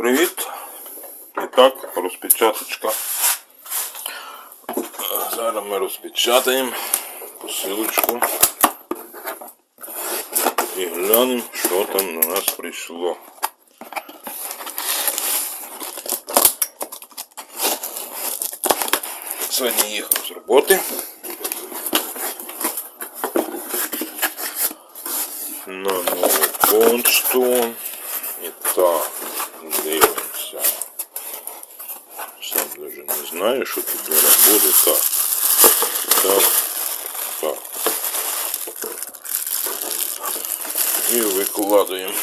Привіт! І так, розпечаточка. Зараз ми розпечатаємо посилочку і глянемо, що там на нас прийшло. Сьогодні їхав з роботи. На нову почту. І так, дивимося. Сам даже не знаю, що тут буде. Так. Так. І викладаємо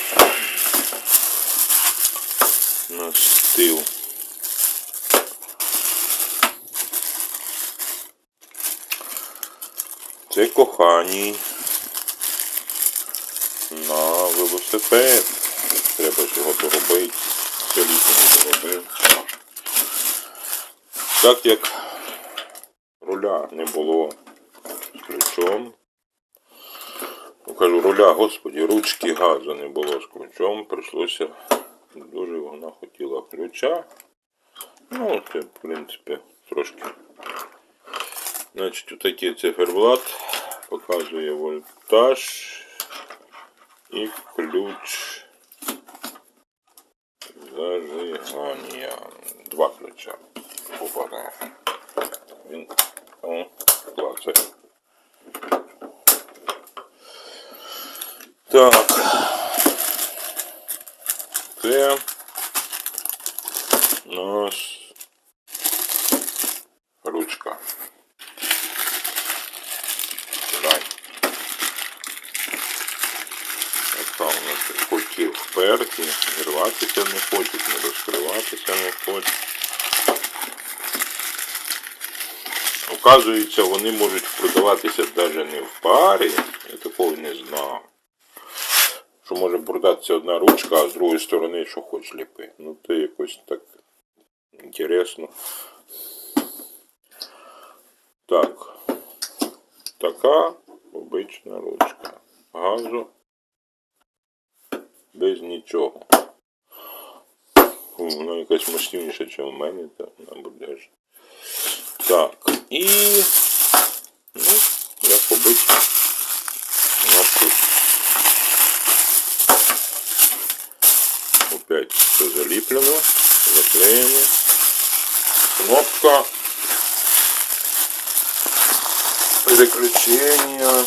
на стіл. Це коханій на велосипед. Треба ж його доробити. Це літо не доробив. Так як руля не було з ключом. Ну, кажу, руля, господі, ручки газу не було з ключом, прийшлося, дуже вона хотіла ключа. Ну, це, в принципі, трошки. Значить, отакий циферблат показує вольтаж і ключ зажигання. Два ключа попадає. Він о, клацає. Так. Це наш ручка. Дай. Така у нас кульки вперті, зірватися не хочуть, не розкриватися не хочуть. Оказується, вони можуть продаватися навіть не в парі. Я такого не знав. Що може продатися одна ручка, а з другої сторони, що хоч ліпи. Ну це якось так інтересно. Так. Така обична ручка. Газу без нічого. Фу, Вона якась мощніша, ніж у мене, вона буде. ж. Так, і ну, як обично, у нас тут опять все заліплено, заклеєно. Кнопка переключення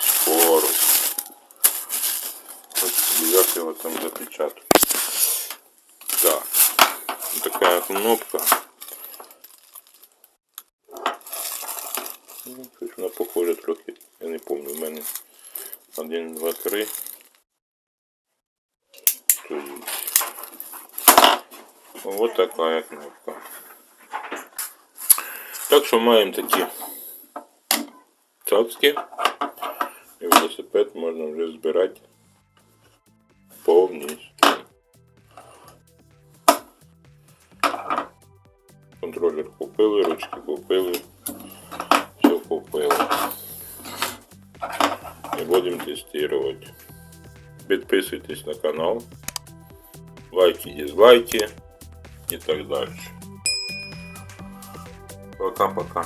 скорость. Ось як його там запечатати. Так, така кнопка. Ну, щось вона похожа трохи, я не пам'ятаю, в мене 1, 2, 3. Ось така кнопка. Так що маємо такі цацки. І велосипед можна вже збирати повністю. Контролер купили, ручки купили, все купили. І будемо тестувати. Підписуйтесь на канал, лайки, дизлайки і так далі. Пока-пока.